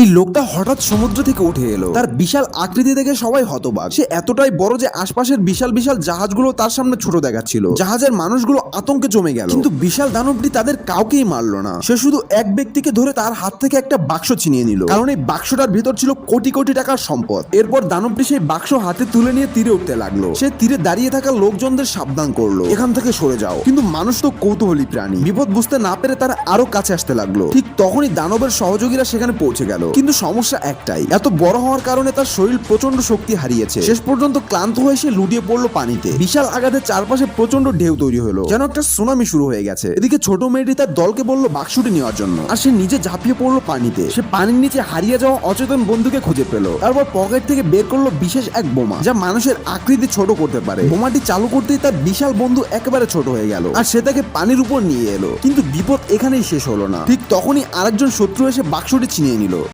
এই লোকটা হঠাৎ সমুদ্র থেকে উঠে এলো। তার বিশাল আকৃতি দেখে সবাই হতবাক। সে এতটাই বড় যে আশপাশের বিশাল বিশাল জাহাজগুলো তার সামনে ছোট দেখাচ্ছিল। জাহাজের মানুষগুলো আতঙ্কে জমে গেল। কিন্তু বিশাল দানবটি তাদের কাউকেই মারলো না। সে শুধু এক ব্যক্তিকে ধরে তার হাত থেকে একটা বাক্স ছিনিয়ে নিল। কারণ এই বাক্সটার ভিতর ছিল কোটি কোটি টাকার সম্পদ। এরপর দানবটি সেই বাক্স হাতে তুলে নিয়ে তীরে উঠতে লাগল। সে তীরে দাঁড়িয়ে থাকা লোকজনদের সাবধান করল। এখান থেকে সরে যাও। কিন্তু মানুষ তো কৌতূহলী প্রাণী। বিপদ বুঝতে না পেরে তারা আরও কাছে আসতে লাগল। ঠিক তখনই দানবের সহযোগীরা সেখানে পৌঁছে গেল। কিন্তু সমস্যা একটাই, এত বড় হওয়ার কারণে তার শরীর প্রচণ্ড শক্তি হারিয়েছে। শেষ পর্যন্ত ক্লান্ত হয়ে সে লুটিয়ে পড়ল পানিতে। বিশাল আঘাতে চারপাশে প্রচণ্ড ঢেউ তৈরি হলো। যেন একটা সুনামি শুরু হয়ে গেছে। এদিকে ছোট মেয়েটি তার দলকে বলল বাক্সটি নেওয়ার জন্য। আর সে নিজে ঝাঁপিয়ে পড়ল পানিতে। সে পানির নিচে হারিয়ে যাওয়া অচেতন বন্ধুকে খুঁজে পেল। তারপর পকেট থেকে বের করল বিশেষ এক বোমা, যা মানুষের আকৃতি ছোট করতে পারে। বোমাটি চালু করতেই তার বিশাল বন্ধু একেবারে ছোট হয়ে গেল। আর সে তাকে পানির উপর নিয়ে এলো। কিন্তু বিপদ এখানেই শেষ হলো না। ঠিক তখনই আরেকজন শত্রু এসে বাক্সটি ছিনিয়ে নিল।